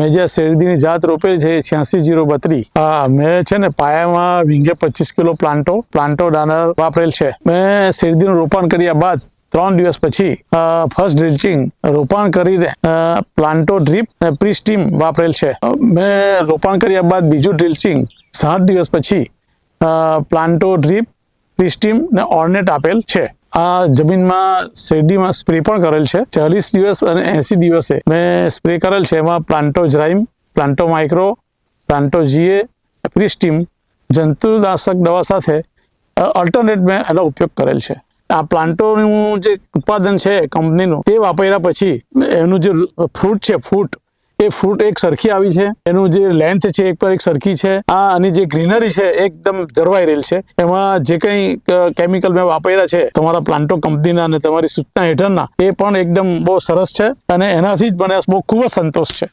મેં જે શેરડીની જાત રોપેલી છે છ્યાસી જીરો બત્રી હા મેં છે ને પાયામાં વીંગે પચીસ કિલો પ્લાન્ટો પ્લાન્ટો દાનર વાપરેલ છે. મેં શેરડીનું રોપણ કર્યા બાદ ત્રણ દિવસ પછી ફર્સ્ટ ડ્રિલ્ચિંગ રોપણ કરીને પ્લાન્ટો ડ્રીપ અને પ્રી સ્ટીમ વાપરેલ છે. મેં રોપણ કર્યા બાદ બીજું ડ્રિલ્ચિંગ સાત દિવસ પછી પ્લાન્ટો ડ્રીપ પ્રી સ્ટીમ ને ઓર્નેટ આપેલ છે. આ જમીનમાં શેરડીમાં સ્પ્રે પણ કરેલ છે. ચાલીસ દિવસ અને એસી દિવસે મેં સ્પ્રે કરેલ છે. એમાં પ્લાન્ટો જ્રાઇમ પ્લાન્ટો માઇક્રો પ્લાન્ટો જીએ પ્રી જંતુનાશક દવા સાથે અલ્ટરનેટ મેં એનો ઉપયોગ કરેલ છે. આ પ્લાન્ટોનું જે ઉત્પાદન છે કંપનીનું, તે વાપર્યા પછી એનું જે ફ્રૂટ છે, ફ્રૂટ એ ફ્રૂટ એક સરખી આવી છે. એનું જે લેન્થ છે, એક પર એક સરખી છે. આ આની જે ગ્રીનરી છે, એકદમ જળવાઈ રહેલ છે. એમાં જે કંઈ કેમિકલ મેં વાપર્યા છે, તમારા પ્લાન્ટો કંપનીના અને તમારી સૂચના હેઠળના, એ પણ એકદમ બહુ સરસ છે અને એનાથી જ મને બહુ ખૂબ જ સંતોષ છે.